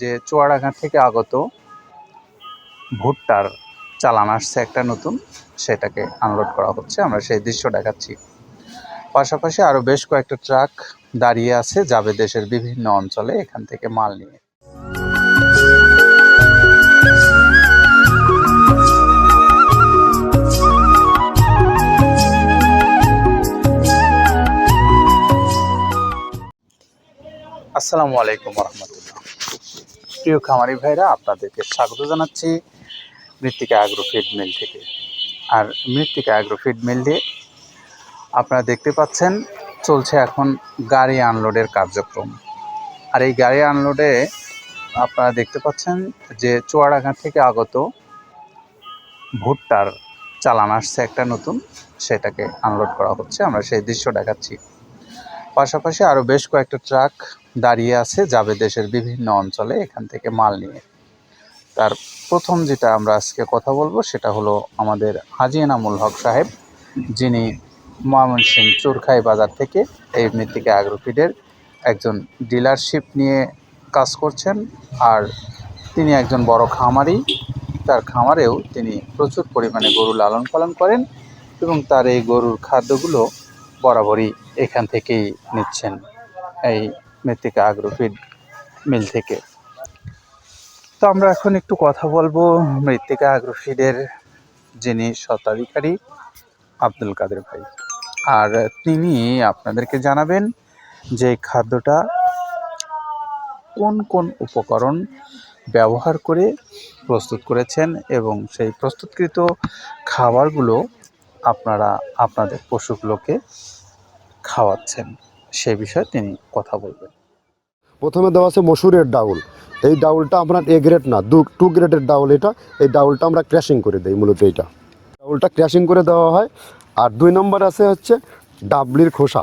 যে চুয়াডাঙ্গা থেকে আগত ভুট্টার চালান আসছে একটা নতুন, সেটাকে আনলোড করা হচ্ছে। আমরা সেই দৃশ্য দেখাচ্ছি। পাশাপাশি আরও বেশ কয়েকটা ট্রাক দাঁড়িয়ে আছে, যাবে দেশের বিভিন্ন অঞ্চলে এখান থেকে মাল নিয়ে। আসসালামু আলাইকুম রহমতুল্লাহ। প্রিয় খামারি ভাইরা, আপনাদেরকে স্বাগত জানাচ্ছি মৃত্তিকা অ্যাগ্রো ফিড মিল থেকে। আর মৃত্তিকা অ্যাগ্রো ফিড মিলে আপনারা দেখতে পাচ্ছেন, চলছে এখন গাড়ি আনলোডের কার্যক্রম। আর এই গাড়ি আনলোডে আপনারা দেখতে পাচ্ছেন যে চুয়াডাঙ্গা থেকে আগত ভুট্টার চালান আসছে একটা নতুন, সেটাকে আনলোড করা হচ্ছে। আমরা সেই দৃশ্য দেখাচ্ছি। পাশাপাশি আরও বেশ কয়েকটা ট্রাক দাঁড়িয়ে আছে, যাবে দেশের বিভিন্ন অঞ্চলে এখান থেকে মাল নিয়ে। তার প্রথম যেটা আমরা আজকে কথা বলব, সেটা হলো আমাদের হাজি এনামুল হক সাহেব, যিনি ময়মনসিংহ চুরখাই বাজার থেকে এই মৃত্তিকা অ্যাগ্রোফিডের একজন ডিলারশিপ নিয়ে কাজ করছেন। আর তিনি একজন বড় খামারি। তার খামারেও তিনি প্রচুর পরিমাণে গরু লালন পালন করেন এবং তার এই গরুর খাদ্যগুলো বরাবরই এখান থেকেই নিচ্ছেন এই মৃত্তিকা আগ্রোফিড মিল থেকে। তো আমরা এখন একটু কথা বলব মৃত্তিকা আগ্রোফিডের, যিনি স্বত্বাধিকারী, আব্দুল কাদের ভাই। আর তিনি আপনাদেরকে জানাবেন যে খাদ্যটা কোন কোন উপকরণ ব্যবহার করে প্রস্তুত করেছেন এবং সেই প্রস্তুতকৃত খাবারগুলো আপনারা আপনাদের পশুগুলোকে খাওয়াচ্ছেন। সে বিষয়ে তিনি কথা বলবেন। প্রথমে দেওয়া আছে মসুরের ডাউল। এই ডাউলটা আপনার এ গ্রেড না, দু টু গ্রেডের ডাউল এটা। এই ডাউলটা আমরা ক্র্যাশিং করে দিই, মূলত এইটা। ডাউলটা ক্র্যাশিং করে দেওয়া হয়। আর দুই নম্বর আছে হচ্ছে ডাবলির খোসা।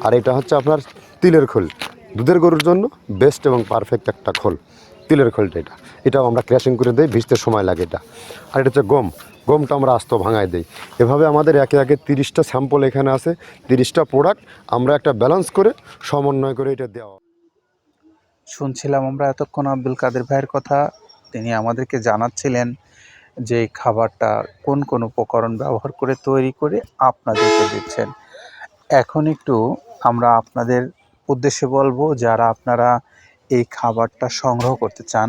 আর এটা হচ্ছে আপনার তিলের খোল। দুধের গরুর জন্য বেস্ট এবং পারফেক্ট একটা খোল। তিলের খোলটা এটা। এটাও আমরা ক্র্যাশিং করে দিই, ভিজতে সময় লাগে এটা। আর এটা হচ্ছে গম। গমটা আমরা আস্ত ভাঙায় দিই। এভাবে আমাদের একে একে তিরিশটা স্যাম্পল এখানে আছে। তিরিশটা প্রোডাক্ট আমরা একটা ব্যালেন্স করে সমন্বয় করে এটা দেওয়া। শুনছিলাম আমরা এতক্ষণ আব্দুল কাদের ভাইয়ের কথা। তিনি আমাদেরকে জানাচ্ছিলেন যে খাবারটা কোন কোন উপকরণ ব্যবহার করে তৈরি করে আপনাদেরকে দিচ্ছেন। এখন একটু আমরা আপনাদের উদ্দেশ্যে বলব, যারা আপনারা এই খাবারটা সংগ্রহ করতে চান,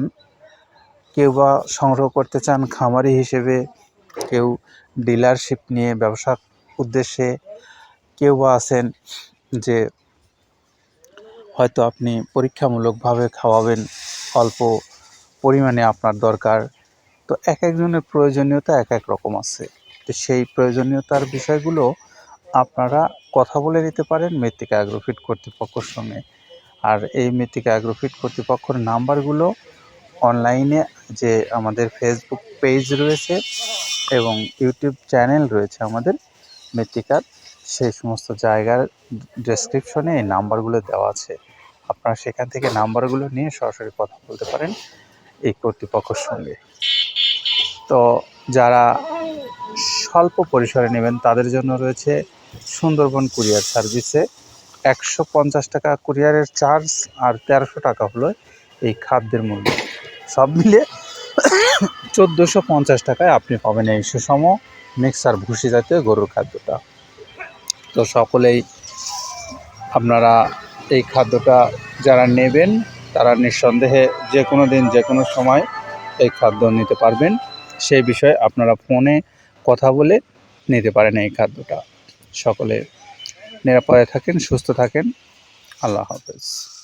কেউ বা সংগ্রহ করতে চান খামারি হিসেবে, কেউ ডিলারশিপ নিয়ে ব্যবসার উদ্দেশ্যে, কেউ বা আছেন যে হয়তো আপনি পরীক্ষামূলকভাবে খাওয়াবেন, অল্প পরিমাণে আপনার দরকার, তো এক একজনের প্রয়োজনীয়তা এক এক রকম আছে। তো সেই প্রয়োজনীয়তার বিষয়গুলো আপনারা কথা বলে নিতে পারেন মৃত্তিকা অ্যাগ্রোফিট কর্তৃপক্ষের সঙ্গে। আর এই মৃত্তিকা অ্যাগ্রোফিট কর্তৃপক্ষের নাম্বারগুলো অনলাইনে যে আমাদের ফেসবুক পেজ রয়েছে এবং ইউটিউব চ্যানেল রয়েছে আমাদের মৃত্তিকার, সেই সমস্ত জায়গার ডেসক্রিপশনে এই নাম্বারগুলো দেওয়া আছে। আপনারা সেখান থেকে নাম্বারগুলো নিয়ে সরাসরি কথা বলতে পারেন এই কর্তৃপক্ষের সঙ্গে। তো যারা স্বল্প পরিসরে নেবেন, তাদের জন্য রয়েছে সুন্দরবন কুরিয়ার সার্ভিসে একশো পঞ্চাশ টাকা কুরিয়ারের চার্জ আর তেরোশো টাকা হলো এই খাদ্যের মূল্য। সব মিলে চোদ্দোশো পঞ্চাশ টাকায় আপনি পাবেন এই সুষম মিক্সার ভুসি জাতীয় গরুর খাদ্যটা। তো সকলেই আপনারা এই খাদ্যটা যারা নেবেন, তারা নিঃসন্দেহে যে কোনো দিন, যে কোনো সময় এই খাদ্য নিতে পারবেন। সেই বিষয়ে আপনারা ফোনে কথা বলে নিতে পারেন এই খাদ্যটা। সকলে নিরাপদে থাকেন সুস্থ থাকেন। আল্লাহ হাফেজ।